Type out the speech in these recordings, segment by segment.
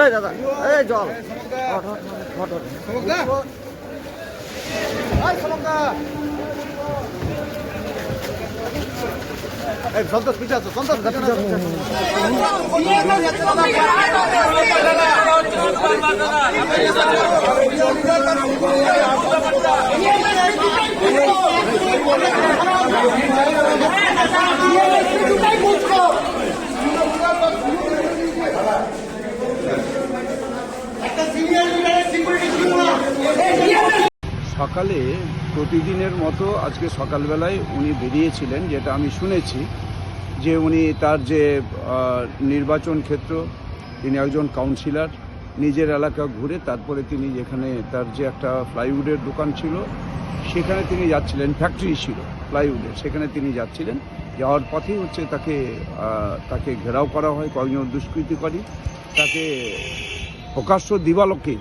এই দাদা এই জল। সন্তোষ পিছিয়ে আছো সন্তোষ পিছিয়ে সকালে প্রতিদিনের মতো আজকে সকালবেলায় উনি বেরিয়েছিলেন, যেটা আমি শুনেছি, যে উনি তার যে নির্বাচন ক্ষেত্র, তিনি একজন কাউন্সিলর নিজের এলাকা ঘুরে তারপরে তিনি যেখানে তার যে একটা প্লাইউডের দোকান ছিল, সেখানে তিনি যাচ্ছিলেন ফ্যাক্টরি ছিল প্লাইউডের সেখানে তিনি যাচ্ছিলেন। যাওয়ার পথেই হচ্ছে তাকে তাকে ঘেরাও করা হয় কয়েকজন দুষ্কৃতিকারী। তাকে প্রকাশ্য দিবালোকে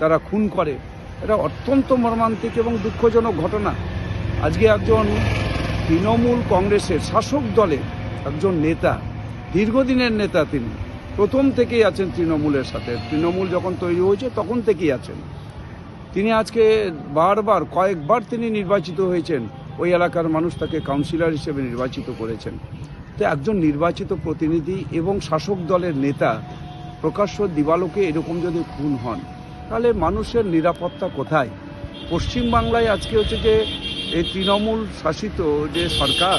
তারা খুন করে। এটা অত্যন্ত মর্মান্তিক এবং দুঃখজনক ঘটনা। আজকে একজন তৃণমূল কংগ্রেসের শাসক দলের একজন নেতা, দীর্ঘদিনের নেতা তিনি, প্রথম থেকেই আছেন তৃণমূলের সাথে। তৃণমূল যখন তৈরি হয়েছে, তখন থেকেই আছেন। তিনি আজকে বারবার, কয়েকবার তিনি নির্বাচিত হয়েছেন। ওই এলাকার মানুষ তাকে কাউন্সিলর হিসেবে নির্বাচিত করেছেন। তো একজন নির্বাচিত প্রতিনিধি এবং শাসক দলের নেতা প্রকাশ্য দিবালোকে এরকম যদি খুন হন তাহলে মানুষের নিরাপত্তা কোথায়? পশ্চিমবাংলায় আজকে হচ্ছে যে এই তৃণমূল শাসিত যে সরকার,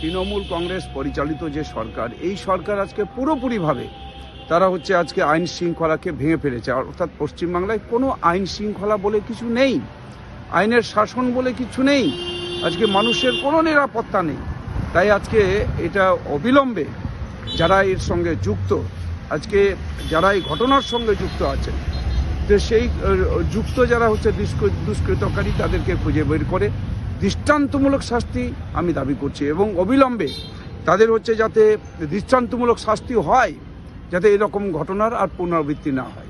তৃণমূল কংগ্রেস পরিচালিত যে সরকার, এই সরকার আজকে পুরোপুরিভাবে তারা হচ্ছে আজকে আইন শৃঙ্খলাকে ভেঙে ফেলেছে। অর্থাৎ পশ্চিমবাংলায় কোনো আইন শৃঙ্খলা বলে কিছু নেই, আইনের শাসন বলে কিছু নেই, আজকে মানুষের কোনো নিরাপত্তা নেই। তাই আজকে এটা অবিলম্বে যারা এর সঙ্গে যুক্ত, আজকে যারা এই ঘটনার সঙ্গে যুক্ত আছেন সেই যুক্ত যারা হচ্ছে দুষ্কৃতকারী, তাদেরকে খুঁজে বের করে। দৃষ্টান্তমূলক শাস্তি আমি দাবি করছি এবং অবিলম্বে তাদের হচ্ছে যাতে দৃষ্টান্তমূলক শাস্তি হয়, যাতে এরকম ঘটনার আর পুনরাবৃত্তি না হয়।